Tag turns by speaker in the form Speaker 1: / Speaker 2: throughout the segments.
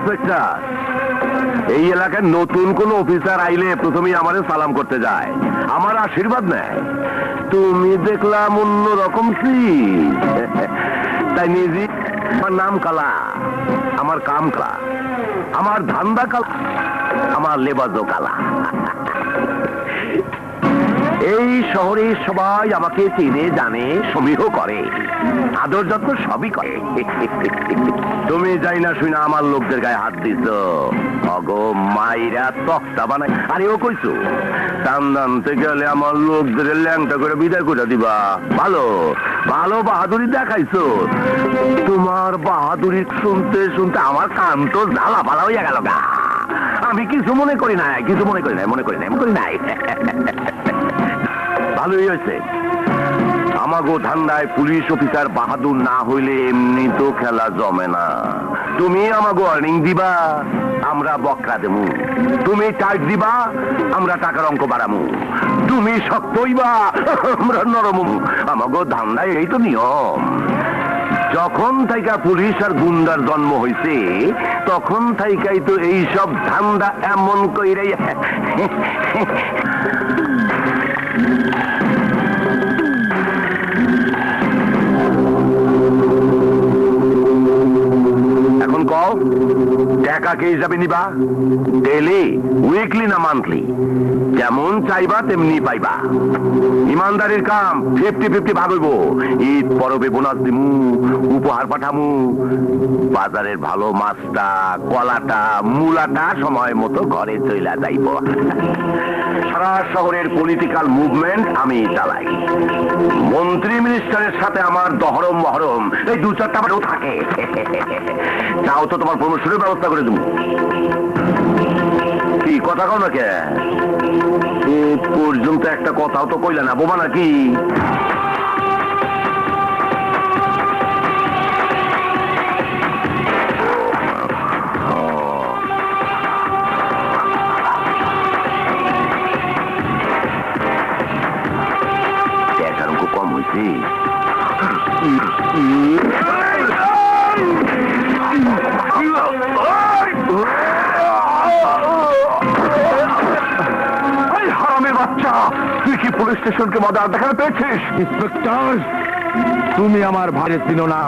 Speaker 1: Inspector. এই এলাকায় নতুন কোন অফিসার আইলে প্রথমেই আমারে সালাম করতে যায়। আমার আশীর্বাদ নেয়। তুমি দেখলাম অন্য রকম তাই নিজে আমার নাম কালা, আমার কাম কালা, আমার ধান্দা কালা, আমার লেবাজও কালা। এই শহরে সবাই আমাকে চিনে, জানে সমীহ করে। আদর যত্ন সবই করে। তুমি যাই না শুনে আমার লোকদের গায়ে হাত দিছ। অগো মাইরা তক্তা বানাই। আরে ও কইছো টান টানতে গেলে আমার লোকদের ল্যাংটা করে বিদায় করে দিবা। ভালো ভালো বাহাদুরি দেখাইছো। তোমার বাহাদুরি শুনতে শুনতে আমার কান তো জ্বালা পালা হইয়া গেল গা। আমি কিছু মনে করি নাই কিছু মনে করি নাই মনে করি মনে করি নাই। ভালোই হয়েছে। আমাগো ধান্দায় পুলিশ অফিসার বাহাদুর না হইলে এমনি তো খেলা জমে না। তুমি আমাগো আর্নিং দিবা, আমরা বকরা দেবো। তুমি টাইট দিবা, আমরা টাকার অঙ্ক বাড়ামু তুমি শক্ত হইবা, আমরা নরম। আমাগো ধান্দায় এই তো নিয়ম। যখন থাইকা পুলিশ আর গুন্ডার জন্ম হইছে তখন থাইকাই তো এইসব ধান্দা এমন কইরে টাকা কে হিসাবে নিবা? ডেলি উইকলি না মান্থলি যেমন চাইবা, তেমনি পাইবা। ইমানদারির কাম ফিফটি ফিফটি ভাগ হইব। ঈদ, পরবে বোনাস দিমু, উপহার পাঠামু। বাজারের ভালো মাছটা, কলাটা, মূলাটা সময় মতো ঘরে চইলা যাইব। সারা শহরের পলিটিক্যাল মুভমেন্ট আমি চালাই। মন্ত্রী মিনিস্টারের সাথে আমার দহরম মহরম, এই দু চারটা বারেও থাকে। তাও তো তোমার প্রমোশনের ব্যবস্থা করে দেবো কি কথা কও না কে এ পর্যন্ত একটা কথাও তো কইলে না বোমা নাকি টাকার তুই কি পুলিশ স্টেশনকে মজা দেখাতে পেয়েছিস ইন্সপেক্টর। তুমি আমার ভাইরে চিনো না।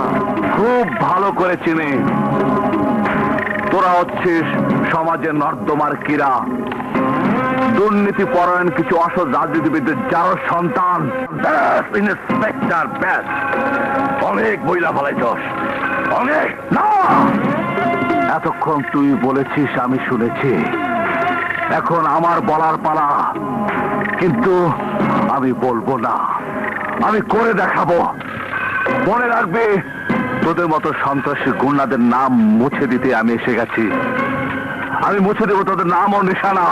Speaker 1: খুব ভালো করে চিনি। তোরা হচ্ছিস সমাজের নর্দমার কিরা দুর্নীতি পরায়ণ কিছু অসৎ রাজনীতিবিদদের যার সন্তান। ইন্সপেক্টর ব্যাস। অনেক বইলা ফেলাইছস। অনেক না! এতক্ষণ তুই বলেছিস আমি শুনেছি। এখন আমার বলার পালা। কিন্তু আমি বলব না। আমি করে দেখাবো। মনে রাখবে, তোদের মতো সন্ত্রাসী গুন্ডাদের নাম মুছে দিতে আমি এসে গেছি। আমি মুছে দেবো তোদের নাম ও নিশানা।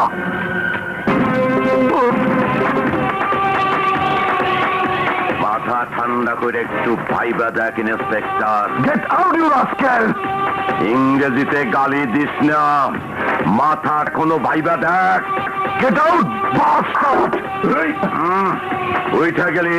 Speaker 1: মাথা ঠান্ডা করে একটু ভাইবা দেখ inspector get out you rascal ইংরেজিতে গালি দিস না। মাথা কোনো ভাইবা দেখ গেট আউট বাস্টার্ড ওইটা গেলে